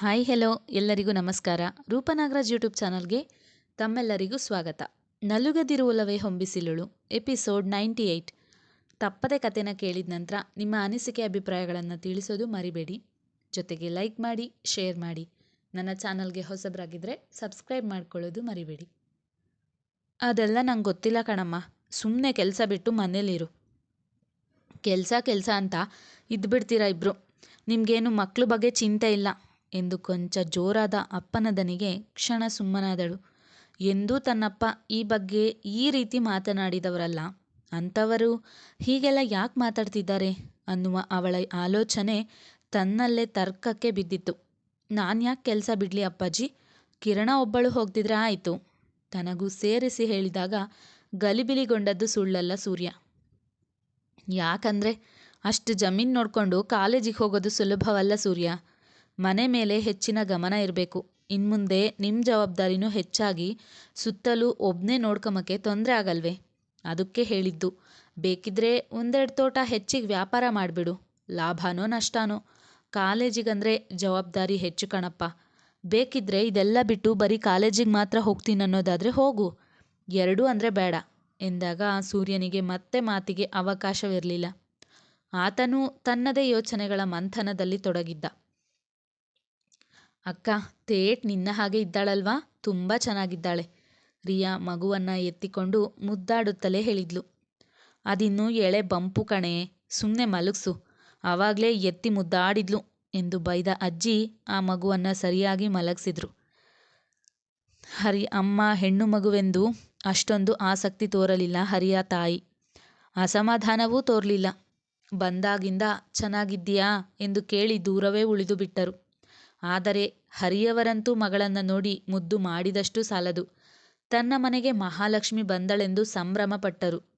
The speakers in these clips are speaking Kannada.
ಹಾಯ್ ಹೆಲೋ ಎಲ್ಲರಿಗೂ ನಮಸ್ಕಾರ. ರೂಪನಾಗರಾಜ್ ಯೂಟ್ಯೂಬ್ ಚಾನಲ್ಗೆ ತಮ್ಮೆಲ್ಲರಿಗೂ ಸ್ವಾಗತ. ನಲುಗದಿರುವಲವೇ ಹೊಂಬಿಸಿಲುಳು. ಎಪಿಸೋಡ್ ನೈಂಟಿ ಏಯ್ಟ್ ತಪ್ಪದೆ ಕಥೆನ ಕೇಳಿದ ನಂತರ ನಿಮ್ಮ ಅನಿಸಿಕೆ ಅಭಿಪ್ರಾಯಗಳನ್ನು ತಿಳಿಸೋದು ಮರಿಬೇಡಿ. ಜೊತೆಗೆ ಲೈಕ್ ಮಾಡಿ ಶೇರ್ ಮಾಡಿ. ನನ್ನ ಚಾನಲ್ಗೆ ಹೊಸಬರಾಗಿದ್ದರೆ ಸಬ್ಸ್ಕ್ರೈಬ್ ಮಾಡ್ಕೊಳ್ಳೋದು ಮರಿಬೇಡಿ. ಅದೆಲ್ಲ ನಂಗೆ ಗೊತ್ತಿಲ್ಲ ಕಣಮ್ಮ. ಸುಮ್ಮನೆ ಕೆಲಸ ಬಿಟ್ಟು ಮನೇಲಿರು. ಕೆಲಸ ಕೆಲಸ ಅಂತ ಇದ್ಬಿಡ್ತೀರಾ ಇಬ್ಬರು ನಿಮಗೇನು ಮಕ್ಕಳ ಬಗ್ಗೆ ಚಿಂತೆ ಇಲ್ಲ. ಎಂದು ಕೊಂಚ ಜೋರಾದ ಅಪ್ಪನ ದನಿಗೆ ಕ್ಷಣ ಸುಮ್ಮನಾದಳು. ಎಂದೂ ತನ್ನಪ್ಪ ಈ ಬಗ್ಗೆ ಈ ರೀತಿ ಮಾತನಾಡಿದವರಲ್ಲ. ಅಂಥವರು ಹೀಗೆಲ್ಲ ಯಾಕೆ ಮಾತಾಡ್ತಿದ್ದಾರೆ? ಅನ್ನುವ ಅವಳ ಆಲೋಚನೆ ತನ್ನಲ್ಲೇ ತರ್ಕಕ್ಕೆ ಬಿದ್ದಿತ್ತು. ನಾನು ಯಾಕೆ ಕೆಲಸ ಬಿಡಲಿ ಅಪ್ಪಾಜಿ? ಕಿರಣ ಒಬ್ಬಳು ಹೋಗ್ತಿದ್ರೆ ಆಯಿತು. ತನಗೂ ಸೇರಿಸಿ ಹೇಳಿದಾಗ ಗಲಿಬಿಲಿಗೊಂಡದ್ದು ಸುಳ್ಳಲ್ಲ ಸೂರ್ಯ. ಯಾಕಂದ್ರೆ ಅಷ್ಟು ಜಮೀನು ನೋಡಿಕೊಂಡು ಕಾಲೇಜಿಗೆ ಹೋಗೋದು ಸುಲಭವಲ್ಲ ಸೂರ್ಯ. ಮನೆ ಮೇಲೆ ಹೆಚ್ಚಿನ ಗಮನ ಇರಬೇಕು. ಇನ್ಮುಂದೆ ನಿಮ್ಮ ಜವಾಬ್ದಾರಿನೂ ಹೆಚ್ಚಾಗಿ ಸುತ್ತಲೂ ಒಬ್ಬನೇ ನೋಡ್ಕೊಮಕ್ಕೆ ತೊಂದರೆ ಆಗಲ್ವೇ? ಅದಕ್ಕೆ ಹೇಳಿದ್ದು. ಬೇಕಿದ್ರೆ ಒಂದೆರಡು ತೋಟ ಹೆಚ್ಚಿಗೆ ವ್ಯಾಪಾರ ಮಾಡಿಬಿಡು. ಲಾಭನೋ ನಷ್ಟನೋ? ಕಾಲೇಜಿಗಂದರೆ ಜವಾಬ್ದಾರಿ ಹೆಚ್ಚು ಕಣಪ್ಪ. ಬೇಕಿದ್ರೆ ಇದೆಲ್ಲ ಬಿಟ್ಟು ಬರೀ ಕಾಲೇಜಿಗೆ ಮಾತ್ರ ಹೋಗ್ತೀನಿ ಅನ್ನೋದಾದರೆ ಹೋಗು. ಎರಡೂ ಅಂದರೆ ಬೇಡ. ಎಂದಾಗ ಸೂರ್ಯನಿಗೆ ಮತ್ತೆ ಮಾತಿಗೆ ಅವಕಾಶವಿರಲಿಲ್ಲ. ಆತನೂ ತನ್ನದೇ ಯೋಚನೆಗಳ ಮಂಥನದಲ್ಲಿ ತೊಡಗಿದ್ದ. ಅಕ್ಕ, ತೇಟ್ ನಿನ್ನ ಹಾಗೆ ಇದ್ದಾಳಲ್ವಾ? ತುಂಬ ಚೆನ್ನಾಗಿದ್ದಾಳೆ. ರಿಯಾ ಮಗುವನ್ನು ಎತ್ತಿಕೊಂಡು ಮುದ್ದಾಡುತ್ತಲೇ ಹೇಳಿದ್ಲು. ಅದಿನ್ನು ಎಳೆ ಬಂಪು ಕಣೆ ಸುಮ್ಮನೆ ಮಲಗಿಸು. ಆವಾಗಲೇ ಎತ್ತಿ ಮುದ್ದಾಡಿದ್ಲು ಎಂದು ಬೈದ ಅಜ್ಜಿ ಆ ಮಗುವನ್ನು ಸರಿಯಾಗಿ ಮಲಗಿಸಿದ್ರು. ಹರಿ ಅಮ್ಮ, ಹೆಣ್ಣು ಮಗುವೆಂದು ಅಷ್ಟೊಂದು ಆಸಕ್ತಿ ತೋರಲಿಲ್ಲ ಹರಿಯ ತಾಯಿ. ಅಸಮಾಧಾನವೂ ತೋರಲಿಲ್ಲ. ಬಂದಾಗಿಂದ ಚೆನ್ನಾಗಿದ್ದೀಯಾ ಎಂದು ಕೇಳಿ ದೂರವೇ ಉಳಿದು ಬಿಟ್ಟರು ಆದರೆ ಹರಿಯವರಂತೂ ಮಗಳನ್ನು ನೋಡಿ ಮುದ್ದು ಮಾಡಿದಷ್ಟು ಸಾಲದು. ತನ್ನ ಮನೆಗೆ ಮಹಾಲಕ್ಷ್ಮಿ ಬಂದಳೆಂದು ಸಂಭ್ರಮಪಟ್ಟರು.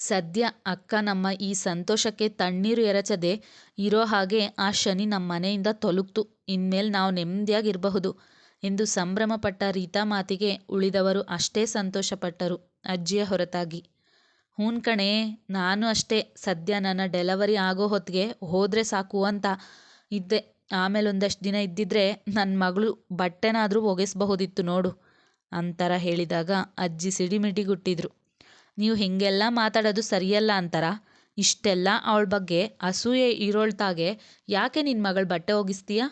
ಸದ್ಯ ಅಕ್ಕ ನಮ್ಮ ಈ ಸಂತೋಷಕ್ಕೆ ತಣ್ಣೀರು ಎರಚದೆ ಇರೋ ಹಾಗೆ ಆ ಶನಿ ನಮ್ಮ ಮನೆಯಿಂದ ತೊಲಗ್ತು ಇನ್ಮೇಲೆ ನಾವು ನೆಮ್ಮದಿಯಾಗಿರಬಹುದು ಎಂದು ಸಂಭ್ರಮಪಟ್ಟ ರೀತಾ ಮಾತಿಗೆ ಉಳಿದವರು ಅಷ್ಟೇ ಸಂತೋಷಪಟ್ಟರು ಅಜ್ಜಿಯ ಹೊರತಾಗಿ. ಹೂನ್ ಕಣೆ, ನಾನು ಅಷ್ಟೇ. ಸದ್ಯ ನನ್ನ ಡೆಲವರಿ ಆಗೋ ಹೊತ್ತಿಗೆ ಹೋದ್ರೆ ಸಾಕು ಅಂತ ಇದ್ದೆ. ಆಮೇಲೆ ಒಂದಷ್ಟು ದಿನ ಇದ್ದಿದ್ರೆ ನನ್ನ ಮಗಳು ಬಟ್ಟೆನಾದರೂ ಒಗೆಸಬಹುದಿತ್ತು ನೋಡು ಅಂತರ ಹೇಳಿದಾಗ ಅಜ್ಜಿ ಸಿಡಿಮಿಡಿಗುಟ್ಟಿದ್ರು ನೀವು ಹೀಗೆಲ್ಲ ಮಾತಾಡೋದು ಸರಿಯಲ್ಲ ಅಂತಾರ? ಇಷ್ಟೆಲ್ಲ ಅವಳ ಬಗ್ಗೆ ಅಸೂಯೆ ಇರೋಳ್ತಾಗೆ ಯಾಕೆ ನಿನ್ನ ಮಗಳು ಬಟ್ಟೆ ಒಗಿಸ್ತೀಯಾ?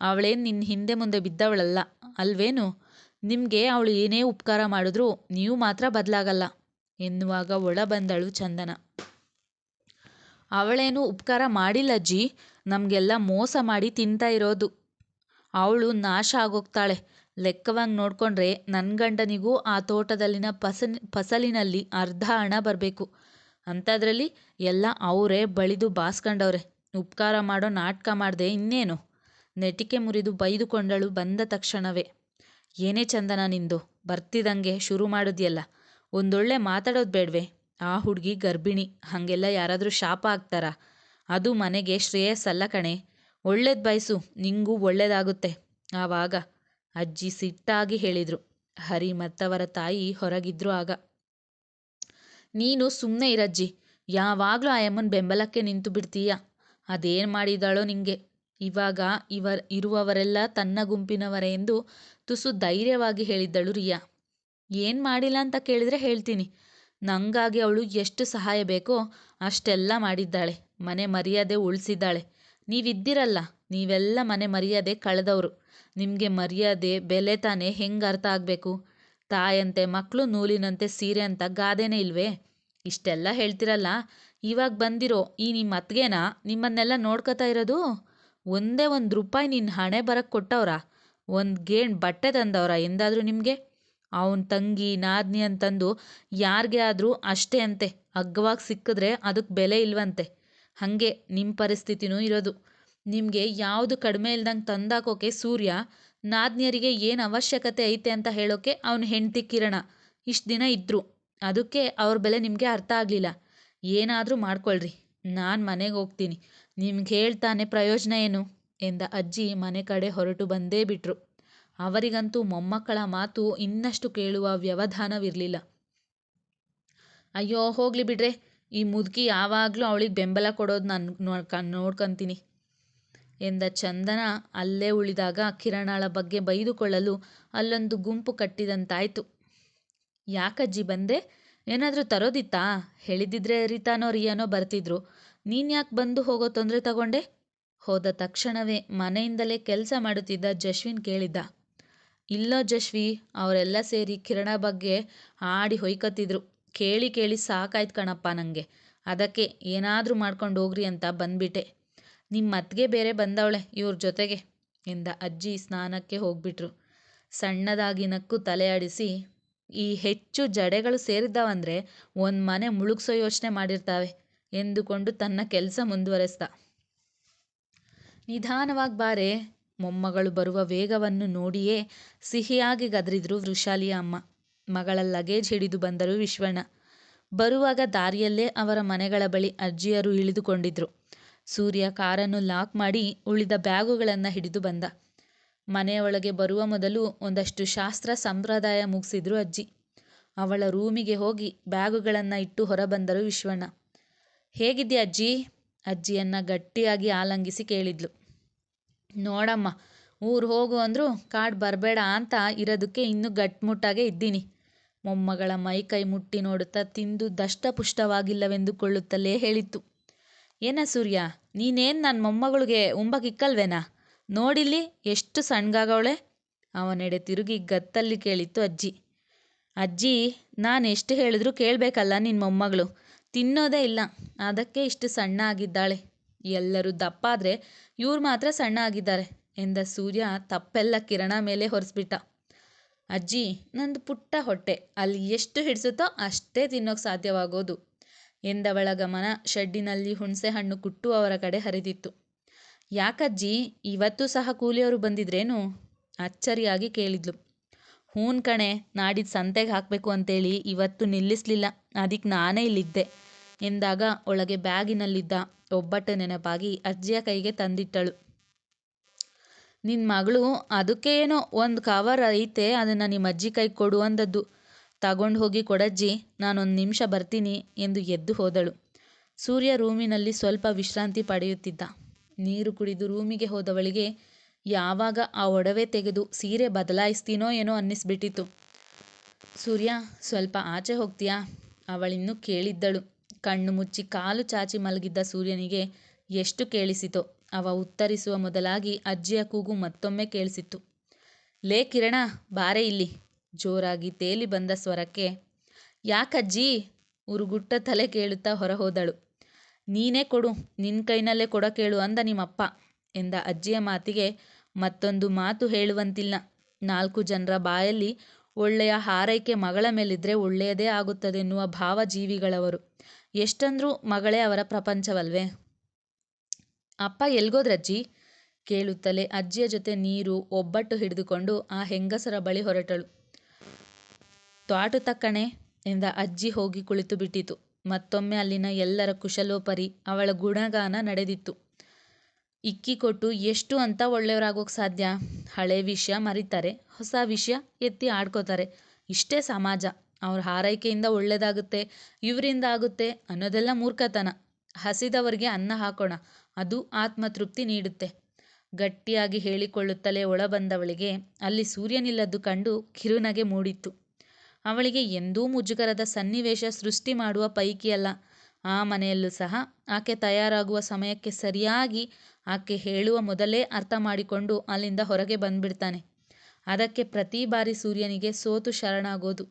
ಅವಳೇನು ನಿನ್ನ ಹಿಂದೆ ಮುಂದೆ ಬಿದ್ದವಳಲ್ಲ ಅಲ್ವೇನು? ನಿಮಗೆ ಅವಳು ಏನೇ ಉಪಕಾರ ಮಾಡಿದ್ರೂ ನೀವು ಮಾತ್ರ ಬದಲಾಗಲ್ಲ ಎನ್ನುವಾಗ ಒಳ ಬಂದಳು ಚಂದನ. ಅವಳೇನು ಉಪಕಾರ ಮಾಡಿಲ್ಲ ಅಜ್ಜಿ? ನಮಗೆಲ್ಲ ಮೋಸ ಮಾಡಿ ತಿಂತಾ ಇರೋದು. ಅವಳು ನಾಶ ಆಗೋಗ್ತಾಳೆ. ಲೆಕ್ಕವಾಗಿ ನೋಡಿಕೊಂಡ್ರೆ ನನ್ನ ಗಂಡನಿಗೂ ಆ ತೋಟದಲ್ಲಿನ ಫಸಲ್ ಫಸಲಿನಲ್ಲಿ ಅರ್ಧ ಹಣ ಬರಬೇಕು. ಅಂಥದ್ರಲ್ಲಿ ಎಲ್ಲ ಅವರೇ ಬಳಿದು ಬಾಸ್ಕೊಂಡವ್ರೆ. ಉಪಕಾರ ಮಾಡೋ ನಾಟಕ ಮಾಡಿದೆ ಇನ್ನೇನು? ನೆಟಿಕೆ ಮುರಿದು ಬೈದುಕೊಂಡಳು ಬಂದ ತಕ್ಷಣವೇ. ಏನೇ ಚಂದನ ನಿಂದು, ಬರ್ತಿದಂಗೆ ಶುರು ಮಾಡಿದ್ಯಲ್ಲ. ಒಂದೊಳ್ಳೆ ಮಾತಾಡೋದು ಬೇಡವೆ. ಆ ಹುಡುಗಿ ಗರ್ಭಿಣಿ. ಹಾಗೆಲ್ಲ ಯಾರಾದರೂ ಶಾಪ ಹಾಕ್ತಾರಾ ಅದು ಮನೆಗೆ ಶ್ರೇಯಸ್ಸಲ್ಲ ಕಣೆ. ಒಳ್ಳೇದು ಬಯಸು, ನಿಂಗೂ ಒಳ್ಳೇದಾಗುತ್ತೆ. ಆವಾಗ ಅಜ್ಜಿ ಸಿಟ್ಟಾಗಿ ಹೇಳಿದರು. ಹರಿ ಮತ್ತವರ ತಾಯಿ ಹೊರಗಿದ್ರು ಆಗ. ನೀನು ಸುಮ್ಮನೆ ಇರಜ್ಜಿ ಯಾವಾಗಲೂ ಆಯಮ್ಮನ ಬೆಂಬಲಕ್ಕೆ ನಿಂತು ಬಿಡ್ತೀಯ? ಅದೇನು ಮಾಡಿದಾಳೋ ನಿಂಗೆ. ಇವಾಗ ಇವರ್, ಇರುವವರೆಲ್ಲ ತನ್ನ ಗುಂಪಿನವರೇ ಎಂದು ತುಸು ಧೈರ್ಯವಾಗಿ ಹೇಳಿದ್ದಳು ರಿಯಾ. ಏನು ಮಾಡಿಲ್ಲ ಅಂತ ಕೇಳಿದರೆ ಹೇಳ್ತೀನಿ. ನಂಗಾಗಿ ಅವಳು ಎಷ್ಟು ಸಹಾಯ ಬೇಕೋ ಅಷ್ಟೆಲ್ಲ ಮಾಡಿದ್ದಾಳೆ. ಮನೆ ಮರ್ಯಾದೆ ಉಳಿಸಿದ್ದಾಳೆ. ನೀವಿದ್ದೀರಲ್ಲ, ನೀವೆಲ್ಲ ಮನೆ ಮರ್ಯಾದೆ ಕಳೆದವರು. ನಿಮಗೆ ಮರ್ಯಾದೆ, ಬೆಲೆ ತಾನೇ ಹೆಂಗೆ ಅರ್ಥ ಆಗಬೇಕು? ತಾಯಂತೆ ಮಕ್ಕಳು ನೂಲಿನಂತೆ ಸೀರೆ ಅಂತ ಗಾದೆನೇ ಇಲ್ವೇ? ಇಷ್ಟೆಲ್ಲ ಹೇಳ್ತಿರಲ್ಲ, ಇವಾಗ ಬಂದಿರೋ ಈ ನಿಮ್ಮ ಅತ್ತಿಗೆನ ನಿಮ್ಮನ್ನೆಲ್ಲ ನೋಡ್ಕೋತಾ ಇರೋದು? ಒಂದೇ ಒಂದು ರೂಪಾಯಿ ನಿನ್ನ ಹಣೆ ಬರಕ್ಕೆ ಕೊಟ್ಟವ್ರ? ಒಂದು ಗೇಣ್ ಬಟ್ಟೆ ತಂದವ್ರ ಎಂದಾದರೂ ನಿಮಗೆ? ಅವನ ತಂಗಿ ನಾದ್ನಿ ಅಂತಂದು ಯಾರಿಗೆ ಆದರೂ ಅಷ್ಟೇ ಅಂತೆ. ಅಗ್ಗವಾಗಿ ಸಿಕ್ಕಿದ್ರೆ ಅದಕ್ಕೆ ಬೆಲೆ ಇಲ್ವಂತೆ. ಹಾಗೆ ನಿಮ್ಮ ಪರಿಸ್ಥಿತಿನೂ ಇರೋದು. ನಿಮಗೆ ಯಾವುದು ಕಡಿಮೆ ಇಲ್ದಂಗೆ ತಂದಾಕೋಕೆ ಸೂರ್ಯ, ನಾದ್ನಿಯರಿಗೆ ಏನು ಅವಶ್ಯಕತೆ ಐತೆ ಅಂತ ಹೇಳೋಕೆ ಅವನ ಹೆಂಡತಿ ಕಿರಣ. ಇಷ್ಟು ದಿನ ಇದ್ದರು ಅದಕ್ಕೆ ಅವ್ರ ಬೆಲೆ ನಿಮಗೆ ಅರ್ಥ ಆಗಲಿಲ್ಲ. ಏನಾದರೂ ಮಾಡ್ಕೊಳ್ರಿ. ನಾನು ಮನೆಗೆ ಹೋಗ್ತೀನಿ. ನಿಮ್ಗೆ ಹೇಳ್ತಾನೆ ಪ್ರಯೋಜನ ಏನು? ಎಂದ ಅಜ್ಜಿ ಮನೆ ಕಡೆ ಹೊರಟು ಬಂದೇ ಬಿಟ್ರು. ಅವರಿಗಂತೂ ಮೊಮ್ಮಕ್ಕಳ ಮಾತು ಇನ್ನಷ್ಟು ಕೇಳುವ ವ್ಯವಧಾನವಿರಲಿಲ್ಲ. ಅಯ್ಯೋ, ಹೋಗಲಿ ಬಿಡ್ರೆ. ಈ ಮುದುಕಿ ಯಾವಾಗಲೂ ಅವಳಿಗೆ ಬೆಂಬಲ ಕೊಡೋದು ನಾನು ನೋಡ್ಕ ನೋಡ್ಕೊತೀನಿ. ಎಂದ ಚಂದನ ಅಲ್ಲೇ ಉಳಿದಾಗ ಕಿರಣಳ ಬಗ್ಗೆ ಬೈದುಕೊಳ್ಳಲು ಅಲ್ಲೊಂದು ಗುಂಪು ಕಟ್ಟಿದಂತಾಯ್ತು. ಯಾಕಜ್ಜಿ ಬಂದೆ? ಏನಾದರೂ ತರೋದಿತ್ತಾ? ಹೇಳಿದಿದ್ರೆ ರೀತಾನೋ ರಿಯಾನೋ ಬರ್ತಿದ್ರು. ನೀನು ಯಾಕೆ ಬಂದು ಹೋಗೋ ತೊಂದರೆ ತಗೊಂಡೆ? ಹೋದ ತಕ್ಷಣವೇ ಮನೆಯಿಂದಲೇ ಕೆಲಸ ಮಾಡುತ್ತಿದ್ದ ಜಶ್ವಿನ್ ಕೇಳಿದ್ದ. ಇಲ್ಲೋ ಜಶ್ವಿ, ಅವರೆಲ್ಲ ಸೇರಿ ಕಿರಣ ಬಗ್ಗೆ ಆಡಿ ಹೊಯ್ಕತ್ತಿದ್ರು. ಕೇಳಿ ಕೇಳಿ ಸಾಕಾಯ್ತು ಕಣಪ್ಪ ನನಗೆ ಅದಕ್ಕೆ ಏನಾದರೂ ಮಾಡ್ಕೊಂಡು ಹೋಗ್ರಿ ಅಂತ ಬಂದ್ಬಿಟ್ಟೆ. ನಿಮ್ಮ ಅತ್ತಿಗೆ ಬೇರೆ ಬಂದವಳೆ ಇವ್ರ ಜೊತೆಗೆ ಎಂದ ಅಜ್ಜಿ ಸ್ನಾನಕ್ಕೆ ಹೋಗ್ಬಿಟ್ರು. ಸಣ್ಣದಾಗಿ ನಕ್ಕು ತಲೆಯಾಡಿಸಿ ಈ ಹೆಚ್ಚು ಜಡೆಗಳು ಸೇರಿದ್ದಾವಂದ್ರೆ ಒಂದು ಮನೆ ಮುಳುಗ್ಸೋ ಯೋಚನೆ ಮಾಡಿರ್ತಾವೆ ಎಂದುಕೊಂಡು ತನ್ನ ಕೆಲಸ ಮುಂದುವರೆಸ್ತ ನಿಧಾನವಾಗಿ ಬಾರೆ, ಮೊಮ್ಮಗಳು ಬರುವ ವೇಗವನ್ನು ನೋಡಿಯೇ ಸಿಹಿಯಾಗಿ ಗದರಿದ್ರು ವೃಷಾಲಿಯ ಅಮ್ಮ. ಮಗಳ ಲಗೇಜ್ ಹಿಡಿದು ಬಂದರು ವಿಶ್ವಣ್ಣ. ಬರುವಾಗ ದಾರಿಯಲ್ಲೇ ಅವರ ಮನೆಗಳ ಬಳಿ ಅಜ್ಜಿಯರು ಇಳಿದುಕೊಂಡಿದ್ರು. ಸೂರ್ಯ ಕಾರನ್ನು ಲಾಕ್ ಮಾಡಿ ಉಳಿದ ಬ್ಯಾಗುಗಳನ್ನು ಹಿಡಿದು ಬಂದ. ಮನೆಯೊಳಗೆ ಬರುವ ಮೊದಲು ಒಂದಷ್ಟು ಶಾಸ್ತ್ರ ಸಂಪ್ರದಾಯ ಮುಗಿಸಿದ್ರು ಅಜ್ಜಿ. ಅವಳ ರೂಮಿಗೆ ಹೋಗಿ ಬ್ಯಾಗುಗಳನ್ನು ಇಟ್ಟು ಹೊರಬಂದರು ವಿಶ್ವಣ್ಣ. ಹೇಗಿದ್ಯಾ ಅಜ್ಜಿ? ಅಜ್ಜಿಯನ್ನ ಗಟ್ಟಿಯಾಗಿ ಆಲಂಗಿಸಿ ಕೇಳಿದ್ಲು. ನೋಡಮ್ಮ, ಊರು ಹೋಗು ಅಂದ್ರು ಕಾಡ್ ಬರಬೇಡ ಅಂತ ಇರೋದಕ್ಕೆ ಇನ್ನೂ ಗಟ್ಮುಟ್ಟಾಗೆ ಇದ್ದೀನಿ. ಮೊಮ್ಮಗಳ ಮೈ ಕೈ ಮುಟ್ಟಿ ನೋಡುತ್ತಾ ತಿಂದು ದಷ್ಟಪುಷ್ಟವಾಗಿಲ್ಲವೆಂದುಕೊಳ್ಳುತ್ತಲೇ ಹೇಳಿತ್ತು ಏನ ಸೂರ್ಯ, ನೀನೇನು ನನ್ನ ಮೊಮ್ಮಗಳಿಗೆ ಉಂಬಕ್ಕಿಕ್ಕಲ್ವೇನಾ ನೋಡಿಲ್ಲಿ ಎಷ್ಟು ಸಣ್ಣಗಾಗವಳೆ ಅವನೆಡೆ ತಿರುಗಿ ಗತ್ತಲ್ಲಿ ಕೇಳಿತ್ತು ಅಜ್ಜಿ. ಅಜ್ಜಿ, ನಾನು ಎಷ್ಟು ಹೇಳಿದ್ರೂ ಕೇಳಬೇಕಲ್ಲ ನಿನ್ನ ಮೊಮ್ಮಗಳು. ತಿನ್ನೋದೇ ಇಲ್ಲ. ಅದಕ್ಕೆ ಇಷ್ಟು ಸಣ್ಣ ಆಗಿದ್ದಾಳೆ. ಎಲ್ಲರೂ ದಪ್ಪ ಆದರೆ ಇವ್ರು ಮಾತ್ರ ಸಣ್ಣ ಆಗಿದ್ದಾರೆ ಎಂದ ಸೂರ್ಯ ತಪ್ಪೆಲ್ಲ ಕಿರಣ ಮೇಲೆ ಹೊರಿಸ್ಬಿಟ್ಟ. ಅಜ್ಜಿ, ನಂದು ಪುಟ್ಟ ಹೊಟ್ಟೆ. ಅಲ್ಲಿ ಎಷ್ಟು ಹಿಡಿಸುತ್ತೋ ಅಷ್ಟೇ ತಿನ್ನೋಕೆ ಸಾಧ್ಯವಾಗೋದು. ಎಂದವಳ ಗಮನ ಶೆಡ್ಡಿನಲ್ಲಿ ಹುಣಸೆ ಹಣ್ಣು ಕುಟ್ಟುವವರ ಕಡೆ ಹರಿದಿತ್ತು. ಯಾಕಜ್ಜಿ, ಇವತ್ತು ಸಹ ಕೂಲಿಯವರು ಬಂದಿದ್ರೇನು? ಅಚ್ಚರಿಯಾಗಿ ಕೇಳಿದ್ಲು. ಹೂನ್ ಕಣೆ ನಾಡಿದ್ದು ಸಂತೆಗೆ ಹಾಕಬೇಕು ಅಂತೇಳಿ ಇವತ್ತು ನಿಲ್ಲಿಸಲಿಲ್ಲ. ಅದಕ್ಕೆ ನಾನೇ ಇಲ್ಲಿದ್ದೆ ಎಂದಾಗ ಒಳಗೆ ಬ್ಯಾಗಿನಲ್ಲಿದ್ದ ಒಬ್ಬಟ್ಟು ನೆನಪಾಗಿ ಅಜ್ಜಿಯ ಕೈಗೆ ತಂದಿಟ್ಟಳು. ನಿನ್ನ ಮಗಳು ಅದಕ್ಕೆ ಏನೋ ಒಂದು ಕವರ್ ಐತೆ, ಅದನ್ನು ನಿಮ್ಮ ಅಜ್ಜಿ ಕೈಗೆ ಕೊಡು ಅಂದದ್ದು. ತಗೊಂಡು ಹೋಗಿ ಕೊಡಜ್ಜಿ ನಾನೊಂದು ನಿಮಿಷ ಬರ್ತೀನಿ ಎಂದು ಎದ್ದು ಹೋದಳು. ಸೂರ್ಯ ರೂಮಿನಲ್ಲಿ ಸ್ವಲ್ಪ ವಿಶ್ರಾಂತಿ ಪಡೆಯುತ್ತಿದ್ದ. ನೀರು ಕುಡಿದು ರೂಮಿಗೆ ಹೋದವಳಿಗೆ, ಯಾವಾಗ ಆ ಒಡವೆ ತೆಗೆದು ಸೀರೆ ಬದಲಾಯಿಸ್ತೀನೋ ಏನೋ ಅನ್ನಿಸ್ಬಿಟ್ಟಿತ್ತು. ಸೂರ್ಯ, ಸ್ವಲ್ಪ ಆಚೆ ಹೋಗ್ತೀಯಾ? ಅವಳಿನ್ನೂ ಕೇಳಿದ್ದಳು. ಕಣ್ಣು ಮುಚ್ಚಿ ಕಾಲು ಚಾಚಿ ಮಲಗಿದ್ದ ಸೂರ್ಯನಿಗೆ ಎಷ್ಟು ಕೇಳಿಸಿತೋ ಅವ ಉತ್ತರಿಸುವ ಮೊದಲಾಗಿ ಅಜ್ಜಿಯ ಕೂಗು ಮತ್ತೊಮ್ಮೆ ಕೇಳಿಸಿತ್ತು. ಲೇ ಕಿರಣ, ಬಾರೆ ಇಲ್ಲಿ. ಜೋರಾಗಿ ತೇಲಿ ಬಂದ ಸ್ವರಕ್ಕೆ, ಯಾಕಜ್ಜಿ? ಉರುಗುಟ್ಟ ತಲೆ ಕೇಳುತ್ತಾ ಹೊರಹೋದಳು. ನೀನೇ ಕೊಡು ನಿನ್ನ ಕೈನಲ್ಲೇ ಕೊಡಕೇಳು ಅಂದ ನಿಮ್ಮಪ್ಪ ಎಂದ ಅಜ್ಜಿಯ ಮಾತಿಗೆ ಮತ್ತೊಂದು ಮಾತು ಹೇಳುವಂತಿಲ್ಲ. ನಾಲ್ಕು ಜನರ ಬಾಯಲ್ಲಿ ಒಳ್ಳೆಯ ಹಾರೈಕೆ ಮಗಳ ಮೇಲಿದ್ರೆ ಒಳ್ಳೆಯದೇ ಆಗುತ್ತದೆ ಆಗುತ್ತದೆನ್ನುವ ಭಾವಜೀವಿಗಳವರು. ಎಷ್ಟಂದ್ರೂ ಮಗಳೇ ಅವರ ಪ್ರಪಂಚವಲ್ವೇ? ಅಪ್ಪ ಎಲ್ಗೋದ್ರಜ್ಜಿ ಕೇಳುತ್ತಲೇ ಅಜ್ಜಿಯ ಜೊತೆ ನೀರು ಒಬ್ಬಟ್ಟು ಹಿಡಿದುಕೊಂಡು ಆ ಹೆಂಗಸರ ಬಳಿ ಹೊರಟಳು. ತ್ವಾಟು ತಕ್ಕಣೆ ಎಂದ ಅಜ್ಜಿ ಹೋಗಿ ಕುಳಿತು ಬಿಟ್ಟಿತು. ಮತ್ತೊಮ್ಮೆ ಅಲ್ಲಿನ ಎಲ್ಲರ ಕುಶಲೋಪರಿ ಅವಳ ಗುಣಗಾನ ನಡೆದಿತ್ತು. ಇಕ್ಕಿ ಕೊಟ್ಟು ಎಷ್ಟು ಅಂತ ಒಳ್ಳೆಯವರಾಗೋಕೆ ಸಾಧ್ಯ? ಹಳೆ ವಿಷಯ ಮರಿತಾರೆ ಹೊಸ ವಿಷಯ ಎತ್ತಿ ಆಡ್ಕೋತಾರೆ. ಇಷ್ಟೇ ಸಮಾಜ. ಅವ್ರ ಹಾರೈಕೆಯಿಂದ ಒಳ್ಳೇದಾಗುತ್ತೆ, ಇವರಿಂದ ಆಗುತ್ತೆ ಅನ್ನೋದೆಲ್ಲ ಮೂರ್ಖತನ. ಹಸಿದವರಿಗೆ ಅನ್ನ ಹಾಕೋಣ. ಅದು ಆತ್ಮತೃಪ್ತಿ ನೀಡುತ್ತೆ. ಗಟ್ಟಿಯಾಗಿ ಹೇಳಿಕೊಳ್ಳುತ್ತಲೇ ಒಳಬಂದವಳಿಗೆ ಅಲ್ಲಿ ಸೂರ್ಯನಿಲ್ಲದ್ದು ಕಂಡು ಕಿರುನಗೆ ಮೂಡಿತ್ತು. ಅವಳಿಗೆ ಎಂದೂ ಮುಜುಗರದ ಸನ್ನಿವೇಶ ಸೃಷ್ಟಿ ಮಾಡುವ ಪೈಕಿಯಲ್ಲ ಆ ಮನೆಯಲ್ಲೂ ಸಹ ಆಕೆ ತಯಾರಾಗುವ ಸಮಯಕ್ಕೆ ಸರಿಯಾಗಿ ಆಕೆ ಹೇಳುವ ಮೊದಲೇ ಅರ್ಥ ಮಾಡಿಕೊಂಡು ಅಲ್ಲಿಂದ ಹೊರಗೆ ಬಂದ್ಬಿಡ್ತಾನೆ. ಅದಕ್ಕೆ ಪ್ರತಿ ಬಾರಿ ಸೂರ್ಯನಿಗೆ ಸೋತು ಶರಣಾಗೋದು.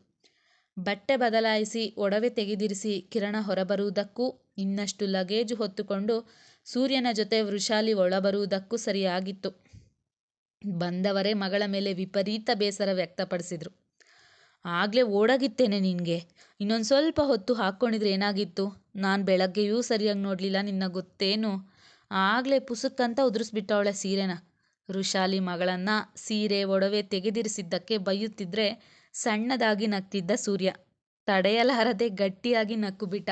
ಬಟ್ಟೆ ಬದಲಾಯಿಸಿ ಒಡವೆ ತೆಗೆದಿರಿಸಿ ಕಿರಣ ಹೊರಬರುವುದಕ್ಕೂ ಇನ್ನಷ್ಟು ಲಗೇಜು ಹೊತ್ತುಕೊಂಡು ಸೂರ್ಯನ ಜೊತೆ ವೃಷಾಲಿ ಒಳಬರುವುದಕ್ಕೂ ಸರಿಯಾಗಿತ್ತು. ಬಂದವರೇ ಮಗಳ ಮೇಲೆ ವಿಪರೀತ ಬೇಸರ ವ್ಯಕ್ತಪಡಿಸಿದ್ರು. ಆಗಲೇ ಓಡಾಗಿತ್ತೇನೆ ನಿನಗೆ. ಇನ್ನೊಂದು ಸ್ವಲ್ಪ ಹೊತ್ತು ಹಾಕ್ಕೊಂಡಿದ್ರೆ ಏನಾಗಿತ್ತು? ನಾನು ಬೆಳಗ್ಗೆಯೂ ಸರಿಯಾಗಿ ನೋಡಲಿಲ್ಲ ನಿನ್ನ ಗೊತ್ತೇನು? ಆಗಲೇ ಪುಸುಕ್ಕಂತ ಉದುರಿಸ್ಬಿಟ್ಟವಳೆ ಸೀರೆನ. ವೃಷಾಲಿ ಮಗಳನ್ನು ಸೀರೆ, ಒಡವೆ ತೆಗೆದಿರಿಸಿದ್ದಕ್ಕೆ ಬೈಯುತ್ತಿದ್ರೆ ಸಣ್ಣದಾಗಿ ನಗ್ತಿದ್ದ ಸೂರ್ಯ. ತಡೆಯಲಾರದೆ ಗಟ್ಟಿಯಾಗಿ ನಕ್ಕು ಬಿಟ್ಟ.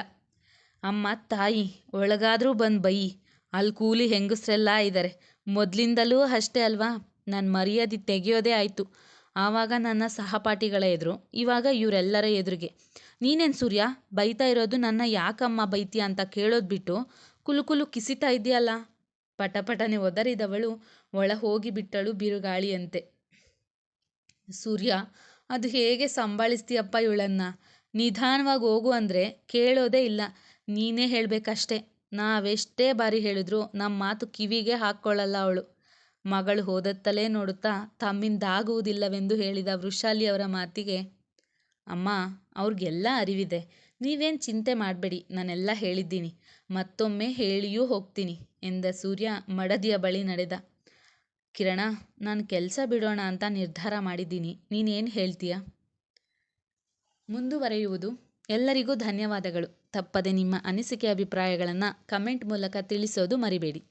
ಅಮ್ಮ, ತಾಯಿ, ಒಳಗಾದರೂ ಬಂದು ಬೈ. ಅಲ್ಲಿ ಕೂಲಿ ಹೆಂಗಸರೆಲ್ಲ ಇದ್ದಾರೆ ಮೊದಲಿಂದಲೂ ಅಷ್ಟೇ ಅಲ್ವಾ? ನಾನು ಮರ್ಯಾದೆ ತೆಗೆಯೋದೇ ಆಯಿತು. ಆವಾಗ ನನ್ನ ಸಹಪಾಠಿಗಳ ಎದುರು ಇವಾಗ ಇವರೆಲ್ಲರ ಎದುರಿಗೆ. ನೀನೇನು ಸೂರ್ಯ? ಬೈತಾ ಇರೋದು ನನ್ನ ಯಾಕಮ್ಮ ಬೈತೀಯ ಅಂತ ಕೇಳೋದು ಬಿಟ್ಟು ಕುಲು ಕುಲು ಕಿಸಿತಾ ಇದೆಯಲ್ಲ ಪಟಪಟನೆ ಒದರಿದವಳು ಒಳ ಹೋಗಿಬಿಟ್ಟಳು ಬಿರುಗಾಳಿಯಂತೆ. ಸೂರ್ಯ, ಅದು ಹೇಗೆ ಸಂಭಾಳಿಸ್ತೀಯಪ್ಪ ಇವಳನ್ನ? ನಿಧಾನವಾಗಿ ಹೋಗು ಅಂದರೆ ಕೇಳೋದೇ ಇಲ್ಲ. ನೀನೇ ಹೇಳಬೇಕಷ್ಟೆ. ನಾವೆಷ್ಟೇ ಬಾರಿ ಹೇಳಿದ್ರು ನಮ್ಮ ಮಾತು ಕಿವಿಗೆ ಹಾಕ್ಕೊಳ್ಳಲ್ಲ ಅವಳು. ಮಗಳು ಹೋದತ್ತಲೇ ನೋಡುತ್ತಾ ತಮ್ಮಿಂದಾಗುವುದಿಲ್ಲವೆಂದು ಹೇಳಿದ ವೃಷಾಲಿಯವರ ಮಾತಿಗೆ, ಅಮ್ಮ ಅವ್ರಿಗೆಲ್ಲ ಅರಿವಿದೆ. ನೀವೇನು ಚಿಂತೆ ಮಾಡಬೇಡಿ ನಾನೆಲ್ಲ ಹೇಳಿದ್ದೀನಿ. ಮತ್ತೊಮ್ಮೆ ಹೇಳಿಯೂ ಹೋಗ್ತೀನಿ ಎಂದ ಸೂರ್ಯ ಮಡದಿಯ ಬಳಿ ನಡೆದ. ಕಿರಣ, ನಾನು ಕೆಲಸ ಬಿಡೋಣ ಅಂತ ನಿರ್ಧಾರ ಮಾಡಿದ್ದೀನಿ. ನೀನೇನು ಹೇಳ್ತೀಯ? ಮುಂದುವರೆಯುವುದು ಎಲ್ಲರಿಗೂ ಧನ್ಯವಾದಗಳು. ತಪ್ಪದೆ ನಿಮ್ಮ ಅನಿಸಿಕೆ ಅಭಿಪ್ರಾಯಗಳನ್ನು ಕಮೆಂಟ್ ಮೂಲಕ ತಿಳಿಸೋದು ಮರಿಬೇಡಿ.